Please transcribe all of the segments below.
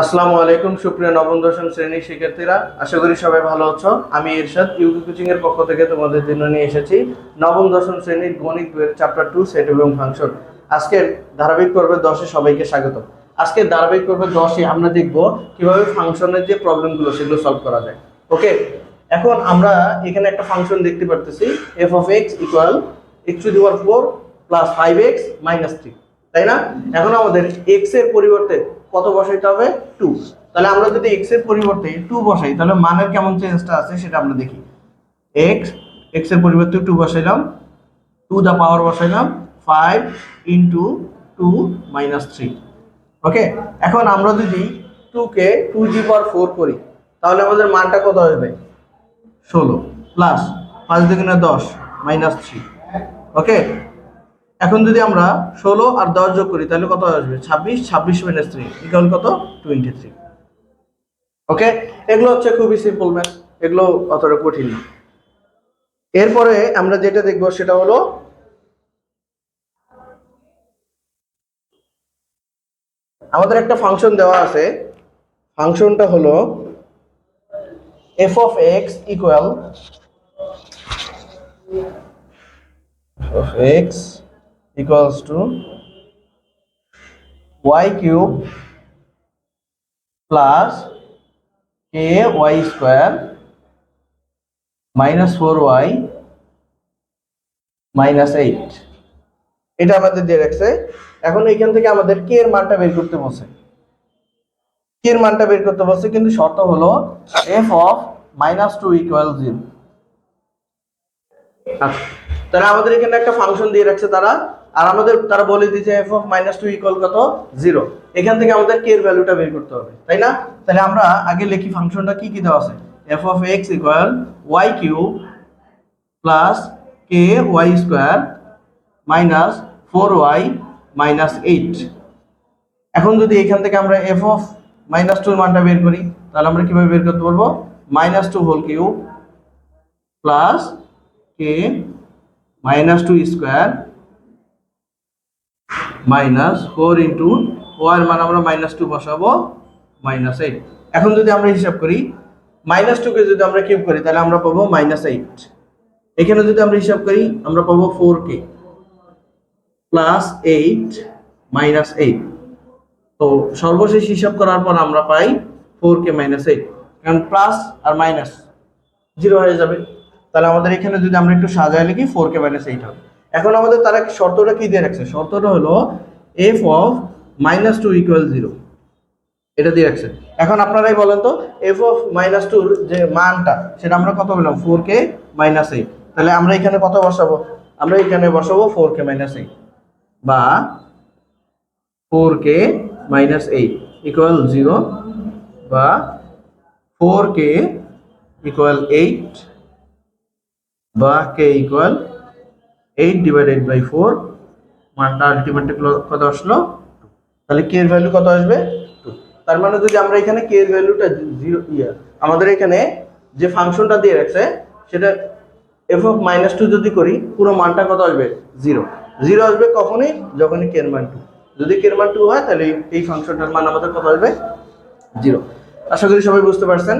আসসালামু আলাইকুম, সুপ্রিয় নবম, দশম শ্রেণির শিক্ষার্থীরা। আশা করি সবাই ভালো আছো। আমি ইরশাদ ইউকি কোচিং এর পক্ষ থেকে তোমাদের জন্য নিয়ে এসেছি নবম, দশম শ্রেণির গণিত বইয়ের চ্যাপ্টার টু সেট এবং ফাংশন আজকের ধারাবাহিক পর্বে দশে সবাইকে স্বাগত। আজকের ধারাবাহিক পর্বে দশে আমরা দেখব কীভাবে ফাংশনের যে প্রবলেমগুলো সেগুলো সলভ করা যায়। ওকে এখন আমরা এখানে একটা ফাংশন দেখতে পারতেছি f of x equal x to the four plus five x minus three তাই না? এখন আমাদের এক্সের পরিবর্তে কত বসাইতে হবে? টু তাহলে আমরা যদি এক্সের পরিবর্তে টু বসাই, তাহলে মানের কেমন চেঞ্জটা আছে সেটা আমরা দেখি। এক্স এক্সের পরিবর্তে টু বসাইলাম। Two the power বসাইলাম। Five into two minus three okay এখন আমরা যদি two k to the power four করি, তাহলে আমাদের মানটা কত আসবে? ষোলো। প্লাস পাঁচ দুগুণে দশ মাইনাস থ্রি ওকে এখন যদি আমরা ষোলো আর দশ যোগ করি, তাহলে কত আসবে? ছাব্বিশ ছাব্বিশ মাইনাস থ্রি ইকাল কত? টোয়েন্টি থ্রি ওকে এগুলো হচ্ছে খুবই সিম্পল ম্যাথ এগুলো অতটা কঠিন না। এরপরে আমরা যেটা দেখব সেটা হলো আমাদের একটা ফাংশন দেওয়া আছে। ফাংশনটা হলো f of x equal x equals to y cube plus k y square minus 4y minus 8 এটা আমাদের দিয়ে রাখছে। এখন এখান থেকে আমাদের k এর মানটা বের করতে বলছে। k এর মানটা বের করতে বলছে, কিন্তু শর্ত হলো f minus 2 equal 0 আচ্ছা তাহলে আমাদের এখানে একটা ফাংশন দিয়ে রাখছে তারা আর আমাদের তারা বলে দিয়েছে f of minus two equal কত? জিরো এখান থেকে আমাদের কে এর ভ্যালুটা বের করতে হবে, তাই না? তাহলে আমরা আগে লিখি ফাংশনটা কি কি দেওয়া আছে? F of x equal y cube plus k y square minus four y minus eight এখন যদি এখান থেকে আমরা এফ অফ মাইনাস টুর মানটা বের করি, তাহলে আমরা কীভাবে বের করতে পারব minus two whole cube plus k minus two square minus four into war মান আমরা মাইনাস টু বসাবো, মাইনাস এইট। এখন যদি আমরা হিসাব করি, মাইনাস টুকে যদি আমরা কিউব করি, তাহলে আমরা পাবো মাইনাস এইট। এখানে যদি আমরা হিসাব করি, আমরা পাবো four k plus eight minus eight. তো সর্বশেষ হিসাব করার পর আমরা পাই ফোর কে মাইনাস এইট। কারণ প্লাস আর মাইনাস জিরো হয়ে যাবে। তাহলে আমাদের এখানে যদি আমরা একটু সাজায় লিখি, ফোর কে মাইনাস এইট হবে। এখন আমাদের তারা শর্তটা কি দিয়ে রাখছে? শর্তটা হলো f of minus two equal zero এটা দিয়ে রাখছে। এখন আপনারাই বলেন তো এফ অফ মাইনাস টুর যে মানটা, সেটা আমরা কত পেলাম? ফোর কে মাইনাস এইট তাহলে আমরা এখানে কত বসাবো? আমরা এখানে বসাবো ফোর কে মাইনাস এইট বা four k minus eight equal zero বা ফোর কে ইকুয়াল এইট বা k equal eight divided by four মানটা আলটিমেটলি কত আসলো? তাহলে কে এর ভ্যালু কত আসবে? টু তার মানে যদি আমরা এখানে কে এর ভ্যালুটা জিরো ইয়া, আমাদের এখানে যে ফাংশনটা দিয়ে রাখছে, সেটা এফ অফ মাইনাস টু যদি করি, পুরো মানটা কত আসবে? জিরো জিরো আসবে কখনই যখনই কে এর মান টু যদি কে এর মান টু হয়, তাহলে এই ফাংশনটার মান আমাদের কত আসবে? জিরো আশা করি সবাই বুঝতে পারছেন।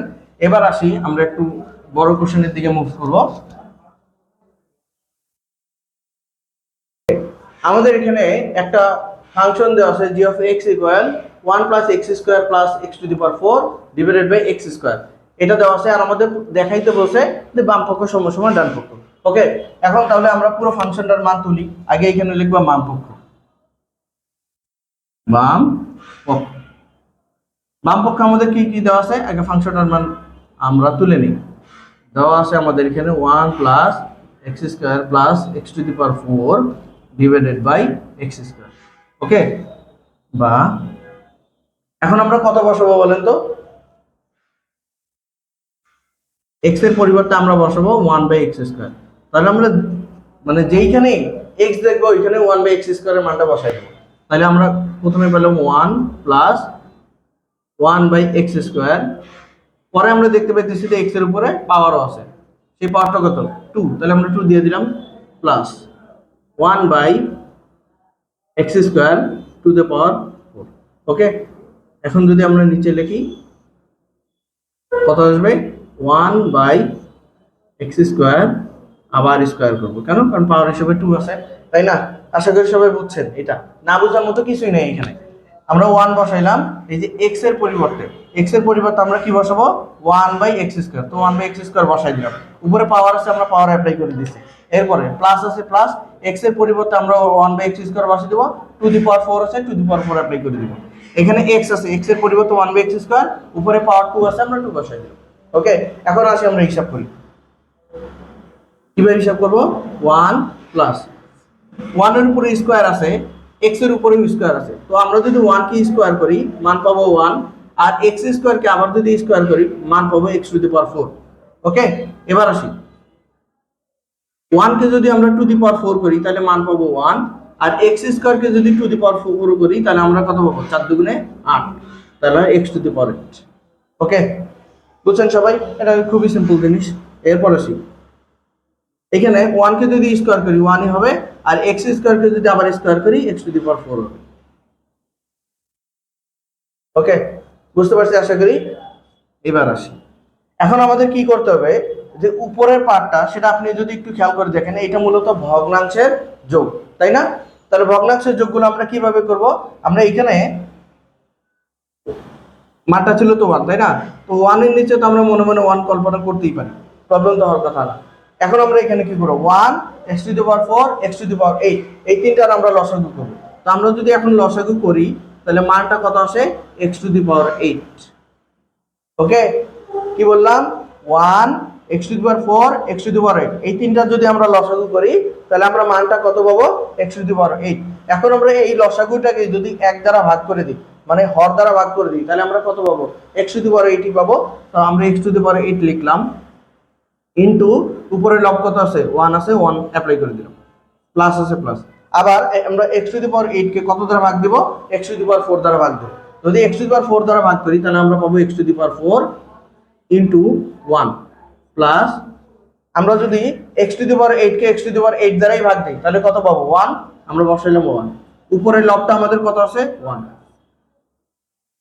এবার আসি, আমরা একটু বড় কোশ্চেনের দিকে মুভ করব। আমাদের এখানে একটা ফাংশন দেওয়া আছে g of x equal one plus x square plus x to the power four divided by x square এটা দেওয়া আছে আর আমাদের দেখাইতে বলছে যে বাম পক্ষ সম সমান ডান পক্ষ। ওকে এখন তাহলে আমরা পুরো ফাংশনটার মান তুলি। আগে এখানে লিখব বাম পক্ষ। বাম পক্ষ। বাম পক্ষে আমাদের কি কি দেওয়া আছে? আগে ফাংশনটার মান আমরা তুলে নিই। দেওয়া আছে আমাদের এখানে one plus x square plus x to the power four divided by x square okay বা এখন আমরা কত বসাবো বলেন তো? এক্সের পরিবর্তে আমরা বসাবো ওয়ান বাই এক্স স্কোয়ার তাহলে আমরা মানে যেইখানে এক্স দেখব, ওইখানে ওয়ান বাই এক্স স্কোয়ারের মানটা বসাই দেবো। তাহলে আমরা প্রথমে পেলাম one plus one by x square পরে আমরা দেখতে পাইতেছি যে এক্সের উপরে পাওয়ারও আছে। সেই পাওয়ারটা কত? টু তাহলে আমরা টু দিয়ে দিলাম plus one by x square to the power four okay এখন যদি আমরা নিচে লিখি, কত আসবে? ওয়ান বাই এক্স স্কোয়ার আবার স্কোয়ার করব। কেন? কারণ পাওয়ার হিসেবে টু আছে। তাই না? আশা করি সবাই বুঝছেন এটা। না বোঝার মতো কিছুই নেই এখানে। আমরা ওয়ান বসাইলাম, এই যে এক্সের পরিবর্তে এক্সের পরিবর্তে আমরা কি বসাবো? ওয়ান বাই এক্স স্কোয়ার তো ওয়ান বাই এক্স স্কোয়ার বসাই দিলাম। উপরে পাওয়ার আছে, আমরা পাওয়ার অ্যাপ্লাই করে দিচ্ছি এরপরে প্লাস আছে প্লাস এক্সের পরিবর্তে আমরা ওয়ান বাই এক্স স্কোয়ার বসাই দেবো টু দি পাওয়ার ফোর আছে to the power four apply করে দিব। এখানে এক্স আছে এক্সের পরিবর্তে ওয়ান বাই এক্স স্কোয়ার উপরে পাওয়ার টু আছে, আমরা টু বসাই দিব। ওকে এখন আসি আমরা হিসাব করি। কীভাবে হিসাব করব? ওয়ান প্লাস ওয়ানের উপরে স্কোয়ার আছে এক্সের উপরে স্কোয়ার আছে। তো আমরা যদি ওয়ান কে স্কোয়ার করি, মান পাবো ওয়ান আর এক্স স্কোয়ারকে আবার যদি স্কোয়ার করি, মান পাবো x to the power four okay এবার আসি। ওয়ানকে যদি আমরা টু দি পাওয়ার ফোর করি, তাহলে মান পাবো ওয়ান আর এক্স স্কোয়ারকে যদি টু দি পাওয়ার ফোর করি, তাহলে আমরা কত পাবো? চার দুগুণে আট। তাহলে x to the power eight okay বুঝছেন সবাই? এটা খুবই সিম্পল জিনিস। এরপর আসি। এখানে ওয়ানকে যদি স্কোয়ার করি ওয়ানই হবে, আর এক্স স্কোয়ারকে যদি আবার স্কোয়ার করি x to the power four হবে। ওকে বুঝতে পারছি? আশা করি? এবার আসি। এখন আমাদের কি করতে হবে? যে উপরের পার্টটা, সেটা আপনি যদি একটু খেয়াল করে দেখেন এটা মূলত ভগ্নাংশের যোগ, তাই না? তাহলে ভগ্নাংশের যোগগুলো আমরা কীভাবে করব? আমরা এখানে মানটা ছিল তো ওয়ান তাই না? তো ওয়ানের নিচে তো আমরা মনে মনে ওয়ান কল্পনা করতেই পারি। প্রবলেম তো হওয়ার কথা না। এখন আমরা এখানে কি করব? One x to the power four x to the power eight এই তিনটার আমরা লসাগু করব। তো আমরা যদি এখন লসাগু করি, তাহলে মানটা কত আসে? X to the power eight okay? কি বললাম? One x to the power four x to the power eight এই তিনটা যদি আমরা লসাগু করি, তাহলে আমরা মানটা কত পাবো? X to the power eight এখন আমরা এই লসাগুটাকে যদি এক দ্বারা ভাগ করে দিই মানে হর দ্বারা ভাগ করে দিই, তাহলে আমরা কত পাবো? এক্স টু দি পাওয়ার এইটই পাবো। তো আমরা x to the power eight লিখলাম। ইন্টু উপরে লব কত আছে? ওয়ান আছে ওয়ান অ্যাপ্লাই করে দিলাম। প্লাস আছে প্লাস আবার আমরা এক্স টু পাওয়ার এইট কে কত দ্বারা ভাগ দিব? এক্স টু পাওয়ার ফোর দ্বারা ভাগ দেবো। যদি এক্স টু পাওয়ার ফোর দ্বারা ভাগ করি, তাহলে আমরা পাবো x to power four into one plus আমরা যদি x to the power eight K x to power eight দ্বারাই ভাগ দিই, তাহলে কত পাবো? ওয়ান আমরা বসাইলাম ওয়ান উপরের লবটা আমাদের কত আছে? ওয়ান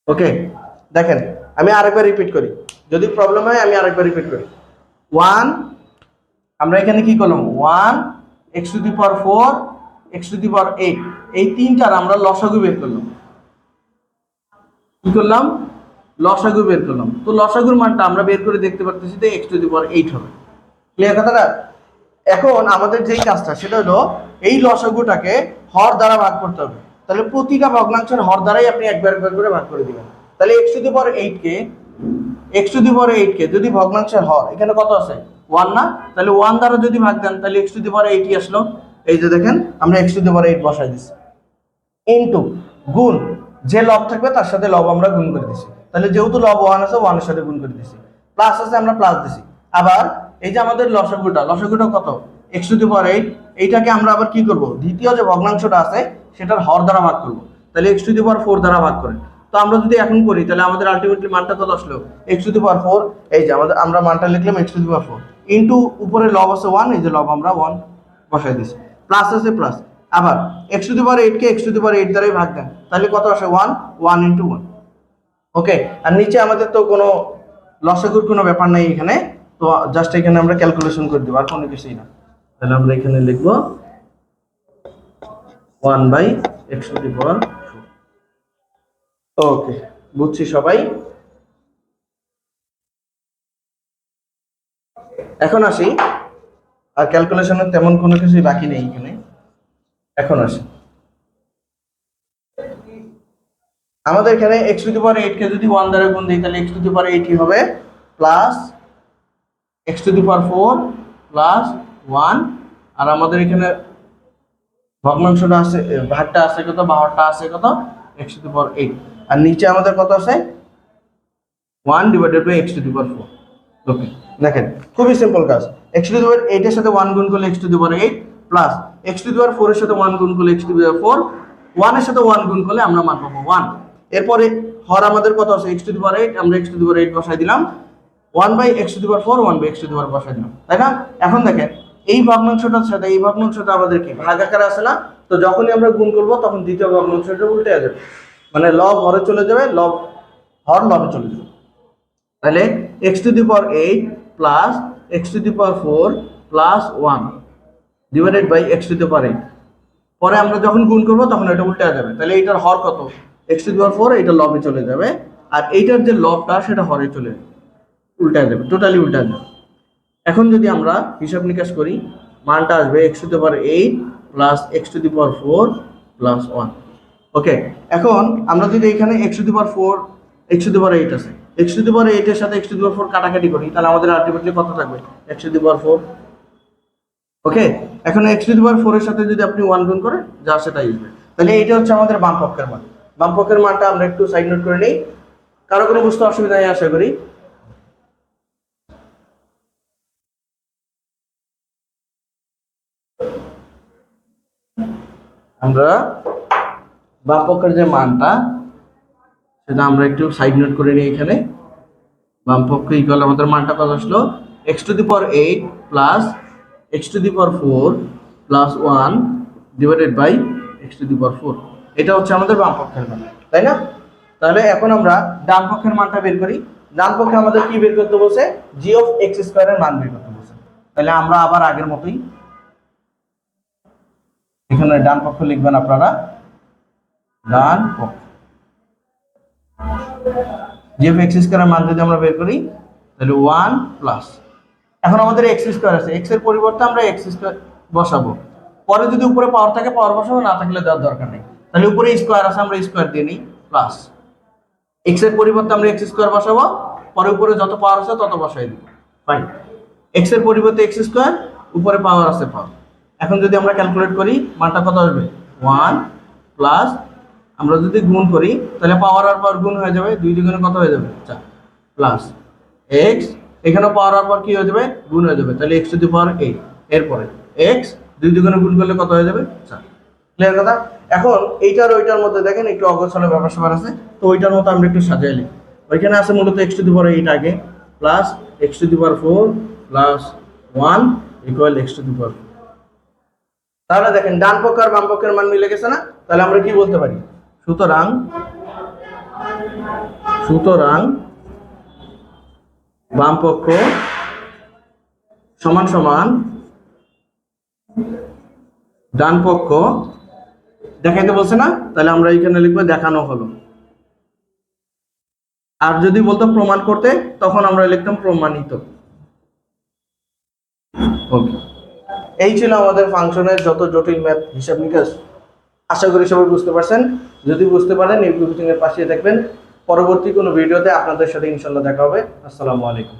ওকে দেখেন, আমি আরেকবার রিপিট করি। যদি প্রবলেম হয়, আমি আরেকবার রিপিট করি। ওয়ান, আমরা এখানে কি করলাম? One, x to the power four, x to the power eight. এই তিনটার আমরা লসাগু বের করলাম। কি করলাম? লসাগু বের করলাম। তো লসাগুর মানটা আমরা বের করে দেখতে পারতেছি যে x to the power eight হবে। ক্লিয়ার কথাটা এখন আমাদের যেই কাজটা, সেটা হলো এই লসাগুটাকে হর দ্বারা ভাগ করতে হবে। তাহলে প্রতিটা ভগ্নাংশের হর দ্বারাই আপনি একবার একবার করে ভাগ করে দিবেন। তাহলে x to the power eight K x to the eight কে যদি ভগ্নাংশের হর এখানে কত আছে? ওয়ান না? তাহলে ওয়ান দ্বারা যদি ভাগ দেন, তাহলে এক্স টু দি পাওয়ার এইটই আসলো। এই যে দেখেন, আমরা x to the power eight বসাই দিচ্ছি ইনটু গুণ যে লব থাকবে, তার সাথে লব আমরা গুণ করে দিছি। তাহলে যেহেতু লব ওয়ান আছে ওয়ানের সাথে গুণ করে দিছি। প্লাস আছে, আমরা প্লাস দিছি। আবার এই যে আমাদের লসাগুটা লসাগুটা কত? X to the power eight এইটাকে আমরা আবার কি করব? দ্বিতীয় যে ভগ্নাংশটা আছে, সেটার হর দ্বারা ভাগ করব। তাহলে x to the power four দ্বারা ভাগ করে তো আমরা যদি এখন করি, তাহলে আমাদের আলটিমেটলি মানটা কত আসলো x to the power four এই যে আমাদের আমরা মানটা লিখলাম x to the power four into উপরে লব আছে ওয়ান এই যে লব আমরা ওয়ান বসাই দিছি। প্লাস আছে প্লাস আবার x to the power eight K x to the power eight দ্বারাই ভাগ দেন। তাহলে কত আসে? One one into one okay আর নিচে আমাদের তো কোনো লসাগুর কোনো ব্যাপার নাই এখানে। তো জাস্ট এখানে আমরা ক্যালকুলেশন করে দেবো, আর কোনো কিছুই না। তাহলে আমরা এখানে লিখব one by x to the power okay বুঝছি সবাই? এখন আসি। আর ক্যালকুলেশনের তেমন কোনো কিছুই বাকি নেই এখানে। এখন আসি। আমাদের এখানে x to the power eight কে যদি ওয়ান দ্বারা গুণ দিই, তাহলে এক্স টু দি পাওয়ার এইটই হবে? Plus x to the power four plus one আর আমাদের এখানে ভগ্নাংশটা আছে, ভাগটা আছে কত? বাহারটা আছে কত? X to the power eight আর নিচে আমাদের কত আছে? One divided by x to the power four okay দেখেন, খুবই সিম্পল কাজ। এক্স টু দি পাওয়ার এইটের সাথে ওয়ান গুণ করলে x to the power eight plus x to the power ফোরের সাথে ওয়ান গুণ করলে x to the power four ওয়ানের সাথে ওয়ান গুণ করলে আমরা মান পাবো ওয়ান এরপরে হর আমাদের কত আছে? X to the power eight আমরা x to the power eight বসাই দিলাম। One by x to the power four one by x to the power বসাই দিলাম। তাই না? এখন দেখেন, এই ভগ্নাংশটার সাথে, এই ভগ্নাংশটা আমাদের কি? ভাগ আকারে আছে না? তো যখনই আমরা গুণ করব, তখন দ্বিতীয় ভগ্নাংশটা উল্টে যাবে। মানে লব হরে চলে যাবে লব হর লবে চলে যাবে। তাহলে x to the power eight plus x to the power four plus one divided by x to the power eight পরে আমরা যখন গুণ করব তখন এটা উল্টে যাবে। তাহলে এইটার হর কত? X to the power four এটা লবে চলে যাবে। আর এইটার যে লবটা সেটা হরে চলে উল্টা যাবে টোটালি উল্টা যাবে। এখন যদি আমরা হিসাব নিকাশ করি, মানটা আসবে x to the power eight plus x to the power four plus one okay এখন আমরা যদি এখানে x to the power four x to the power eight আছে এক্স টু দি পাওয়ার এইটের সাথে x to the power four কাটাকাটি করি, তাহলে আমাদের আলটিমেটলি কত থাকবে? X to the power four okay এখন এক্স টু দি পাওয়ার ফোরের সাথে যদি আপনি ওয়ান গুণ করেন, যা সেটাই আসবে। তাহলে এইটা হচ্ছে আমাদের বাম পক্ষের মান। বাম পক্ষের মানটা আমরা একটু সাইড নোট করে নিই। কারও কোনো বুঝতে অসুবিধা নেই, আশা করি। আমরা বাম পক্ষের যে মানটা, সেটা আমরা একটু সাইড নোট করে নিই এখানে। বাম পক্ষ ইকুয়াল আমাদের মানটা কত আসলো? X to the power eight plus x to the power four plus one divided by x to the power four এটা হচ্ছে আমাদের বাম পক্ষের মান, তাই না? তাহলে এখন আমরা ডান পক্ষের মানটা বের করি। ডান পক্ষে আমাদের কি বের করতে বলছে? জি অফ এক্স স্কোয়ারের মান বের করতে বলছে। তাহলে আমরা আবার আগের মতোই, এখানে ডান পক্ষ লিখবেন আপনারা। ডান পক্ষ এক্স স্কোয়ারের মান যদি আমরা বের করি, তাহলে ওয়ান প্লাস এখন আমাদের এক্স স্কোয়ার আছে। এক্সের পরিবর্তে আমরা এক্স স্কোয়ার বসাবো। পরে যদি উপরে পাওয়ার থাকে পাওয়ার বসাবো, না থাকলে দেওয়ার দরকার নেই। তাহলে উপরে স্কোয়ার আছে, আমরা স্কোয়ার দিয়ে নিই প্লাস এক্সের পরিবর্তে আমরা এক্স স্কোয়ার বসাবো। পরে উপরে যত পাওয়ার আছে, তত বসাই দিব ফাইন এক্সের পরিবর্তে এক্স স্কোয়ার উপরে পাওয়ার আছে পাওয়ার এখন যদি আমরা ক্যালকুলেট করি, মানটা কত আসবে? ওয়ান প্লাস আমরা যদি গুণ করি, তাহলে পাওয়ার আর পাওয়ার গুণ হয়ে যাবে দুই দুগুণে কত হয়ে যাবে? চার। প্লাস এক্স এখানে পাওয়ার আর পাওয়ার কি হয়ে যাবে? গুণ হয়ে যাবে। তাহলে x to the power eight এরপরে এক্স দুই দুগুণে গুণ করলে কত হয়ে যাবে? চার। ক্লিয়ার কথা? এখন এইটার ওইটার মধ্যে দেখেন, একটু অগোছালো ব্যাপার স্যাপার আছে, তো ওইটার মতো আমরা একটু সাজিয়ে নিই। ওইখানে আছে মূলত x to the power eight আগে plus x to the power four plus one equal x to the power তাহলে দেখেন, ডান পক্ষ আর বাম পক্ষের মান মিলে গেছে না? তাহলে আমরা কি বলতে পারি? সুতরাং সুতরাং বাম পক্ষ সমান সমান ডান পক্ষ। দেখাইতে বলছে না? তাহলে আমরা এখানে লিখব দেখানো হলো। আর যদি বলতো প্রমাণ করতে, তখন আমরা লিখতাম প্রমাণিত। ওকে। এই ছিল আমাদের ফাংশনের যত জটিল ম্যাথ হিসাব নিকাশ। আশা করি সবাই বুঝতে পারছেন। যদি বুঝতে পারেন, এই এর পাশে দেখবেন পরবর্তী কোনো ভিডিওতে আপনাদের সাথে ইনশাল্লাহ দেখা হবে। আসসালামু আলাইকুম।